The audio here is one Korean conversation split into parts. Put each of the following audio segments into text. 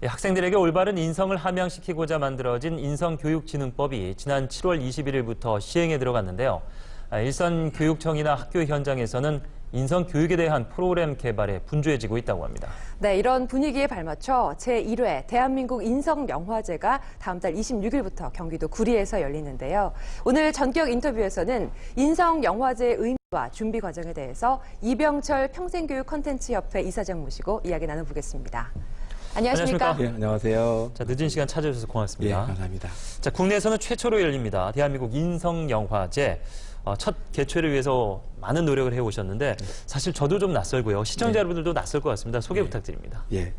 예, 학생들에게 올바른 인성을 함양시키고자 만들어진 인성교육진흥법이 지난 7월 21일부터 시행에 들어갔는데요. 아, 일선 교육청이나 학교 현장에서는 인성 교육에 대한 프로그램 개발에 분주해지고 있다고 합니다. 네, 이런 분위기에 발맞춰 제1회 대한민국 인성 영화제가 다음 달 26일부터 경기도 구리에서 열리는데요. 오늘 전격 인터뷰에서는 인성 영화제의 의미와 준비 과정에 대해서 이병철 평생교육 컨텐츠협회 이사장 모시고 이야기 나눠보겠습니다. 안녕하십니까? 안녕하십니까? 예, 안녕하세요. 자, 늦은 시간 찾아주셔서 예, 고맙습니다. 감사합니다. 자, 국내에서는 최초로 열립니다. 대한민국 인성영화제. 어, 첫 개최를 위해서 많은 노력을 해오셨는데 사실 저도 좀 낯설고요. 시청자 여러분들도 낯설 것 같습니다. 소개 부탁드립니다. 예.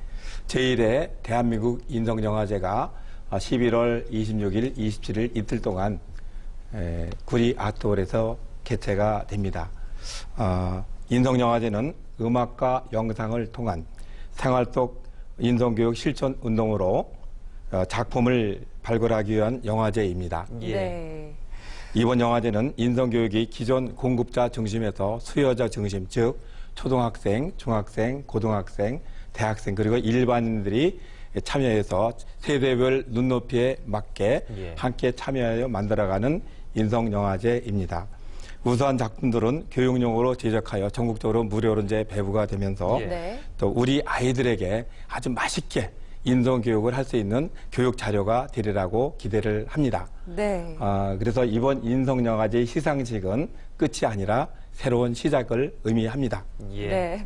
제1회 대한민국 인성영화제가 11월 26일, 27일 이틀 동안 에, 구리 아트홀에서 개최가 됩니다. 어, 인성영화제는 음악과 영상을 통한 생활 속 인성교육 실천 운동으로 어, 작품을 발굴하기 위한 영화제입니다. 예. 네. 이번 영화제는 인성교육이 기존 공급자 중심에서 수요자 중심, 즉 초등학생, 중학생, 고등학생, 대학생 그리고 일반인들이 참여해서 세대별 눈높이에 맞게 예. 함께 참여하여 만들어가는 인성영화제입니다. 우수한 작품들은 교육용으로 제작하여 전국적으로 무료로 이제 배부가 되면서 예. 네. 또 우리 아이들에게 아주 맛있게 인성 교육을 할 수 있는 교육 자료가 되리라고 기대를 합니다. 네. 아, 그래서 이번 인성 영화제 시상식은 끝이 아니라 새로운 시작을 의미합니다. 예. 네.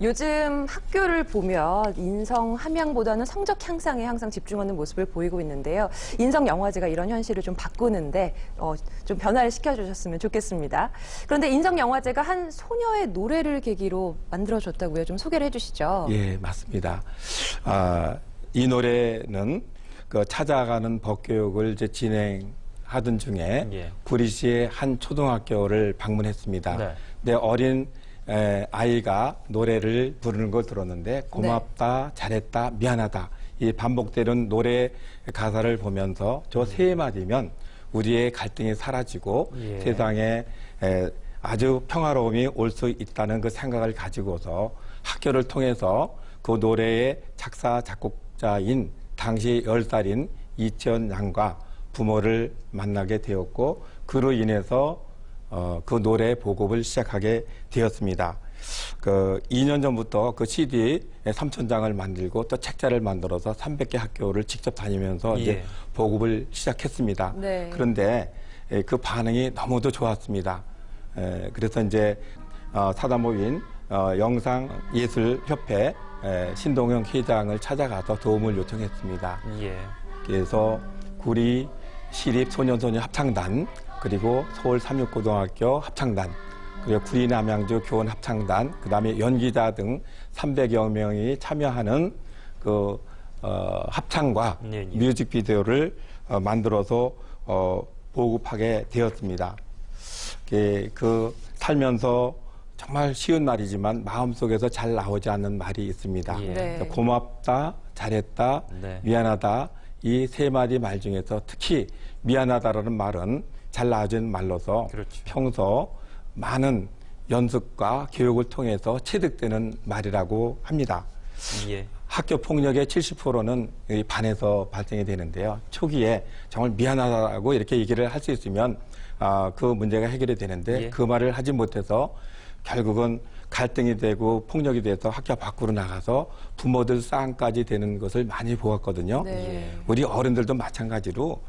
요즘 학교를 보면 인성 함양보다는 성적 향상에 항상 집중하는 모습을 보이고 있는데요. 인성 영화제가 이런 현실을 좀 바꾸는데 어, 좀 변화를 시켜주셨으면 좋겠습니다. 그런데 인성 영화제가 한 소녀의 노래를 계기로 만들어졌다고요. 좀 소개를 해주시죠. 예, 맞습니다. 아, 이 노래는 그 찾아가는 법교육을 이제 진행하던 중에 예. 구리시의 한 초등학교를 방문했습니다. 네. 내 어린 에, 아이가 노래를 부르는 걸 들었는데 고맙다, 잘했다, 미안하다. 이 반복되는 노래 가사를 보면서 저 세 마디면 우리의 갈등이 사라지고 예. 세상에 에, 아주 평화로움이 올 수 있다는 그 생각을 가지고서 학교를 통해서 그 노래의 작사 작곡자인 당시 열살인 이치현 양과 부모를 만나게 되었고 그로 인해서 어, 그 노래 보급을 시작하게 되었습니다. 그 2년 전부터 그 CD 3천 장을 만들고 또 책자를 만들어서 300개 학교를 직접 다니면서 예. 이제 보급을 시작했습니다. 네. 그런데 에, 그 반응이 너무도 좋았습니다. 에, 그래서 이제 어, 사단법인 어, 영상예술협회 에, 신동영 회장을 찾아가서 도움을 요청했습니다. 예. 그래서 구리 시립 소년소녀 합창단 그리고 서울 삼육고등학교 합창단 그리고 구리 남양주 교원 합창단 그 다음에 연기자 등 300여 명이 참여하는 그 어, 합창과 예, 예. 뮤직비디오를 어, 만들어서 어, 보급하게 되었습니다. 그, 그 살면서 정말 쉬운 말이지만 마음속에서 잘 나오지 않는 말이 있습니다. 예. 네. 고맙다, 잘했다, 네. 미안하다 이 세 마디 말 중에서 특히 미안하다라는 말은 잘 나와진 말로서 그렇죠. 평소 많은 연습과 교육을 통해서 체득되는 말이라고 합니다. 예. 학교 폭력의 70%는 이 반에서 발생이 되는데요. 초기에 정말 미안하다고 이렇게 얘기를 할 수 있으면 아, 그 문제가 해결이 되는데 예. 그 말을 하지 못해서 결국은 갈등이 되고 폭력이 돼서 학교 밖으로 나가서 부모들 싸움까지 되는 것을 많이 보았거든요. 네. 우리 어른들도 마찬가지로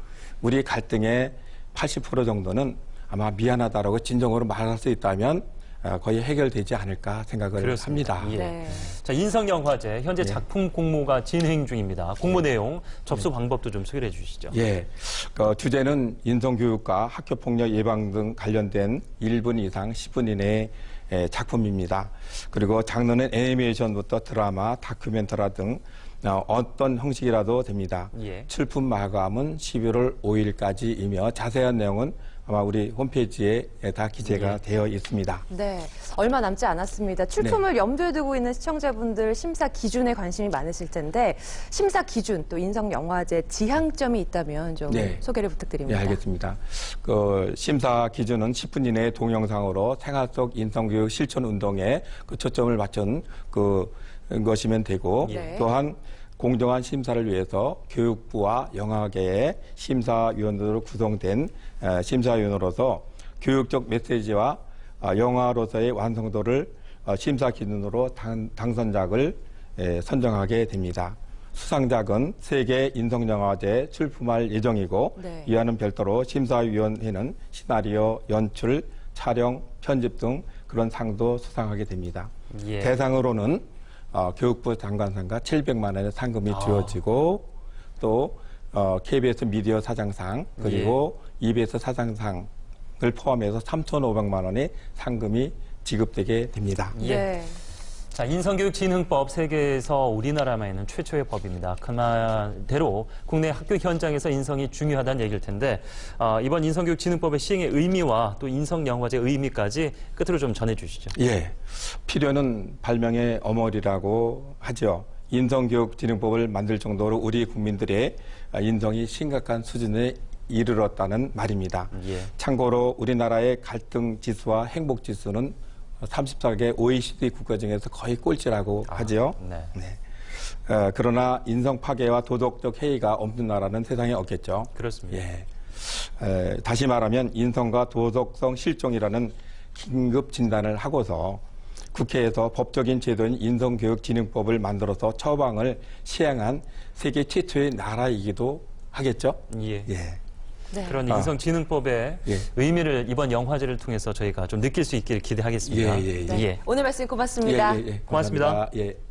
우리 갈등의 80% 정도는 아마 미안하다라고 진정으로 말할 수 있다면 아, 거의 해결되지 않을까 생각을 그렇습니다. 합니다. 예. 네. 자, 인성 영화제 현재 예. 작품 공모가 진행 중입니다. 공모 내용, 접수 방법도 좀 소개해 주시죠. 예. 그 주제는 인성 교육과 학교 폭력 예방 등 관련된 1분 이상 10분 이내의 예, 작품입니다. 그리고 장르는 애니메이션부터 드라마, 다큐멘터리 등 어, 어떤 형식이라도 됩니다. 예. 출품 마감은 11월 5일까지이며 자세한 내용은 아마 우리 홈페이지에 다 기재가 예. 되어 있습니다. 네, 얼마 남지 않았습니다. 출품을 네. 염두에 두고 있는 시청자분들 심사 기준에 관심이 많으실 텐데 심사 기준 또 인성 영화제 지향점이 있다면 좀 네. 소개를 네, 부탁드립니다. 알겠습니다. 그 심사 기준은 10분 이내의 동영상으로 생활 속 인성교육 실천 운동에 그 초점을 맞춘 그 것이면 되고 네. 또한 공정한 심사를 위해서 교육부와 영화계의 심사위원으로 구성된 에, 심사위원으로서 교육적 메시지와 아, 영화로서의 완성도를 어, 심사 기준으로 당, 당선작을 에, 선정하게 됩니다. 수상작은 세계 인성영화제 출품할 예정이고 네. 이와는 별도로 심사위원회는 시나리오, 연출, 촬영, 편집 등 그런 상도 수상하게 됩니다. 예. 대상으로는 어, 교육부 장관상과 700만 원의 상금이 아. 주어지고 또 어, KBS 미디어 사장상 그리고 예. EBS 사장상을 포함해서 3,500만 원의 상금이 지급되게 됩니다. 예. 네. 자, 인성교육진흥법 세계에서 우리나라만 있는 최초의 법입니다. 그말대로 국내 학교 현장에서 인성이 중요하다는 얘기일 텐데 어, 이번 인성교육진흥법의 시행의 의미와 또 인성영화제 의미까지 끝으로 좀 전해주시죠. 예. 필요는 발명의 어머니라고 하죠. 인성교육진흥법을 만들 정도로 우리 국민들의 인성이 심각한 수준에 이르렀다는 말입니다. 예. 참고로 우리나라의 갈등 지수와 행복 지수는 34개 OECD 국가 중에서 거의 꼴찌라고 하지요. 네. 네. 어, 그러나 인성 파괴와 도덕적 해이가 없는 나라는 세상에 없겠죠. 그렇습니다. 예. 에, 다시 말하면 인성과 도덕성 실종이라는 긴급 진단을 하고서 국회에서 법적인 제도인 인성교육진흥법을 만들어서 처방을 시행한 세계 최초의 나라이기도 하겠죠. 예. 예. 네. 그런 아. 인성진흥법의 예. 의미를 이번 영화제를 통해서 저희가 좀 느낄 수 있기를 기대하겠습니다. 예, 예, 예. 네. 오늘 말씀 고맙습니다. 예, 예, 예. 고맙습니다. 감사합니다. 예.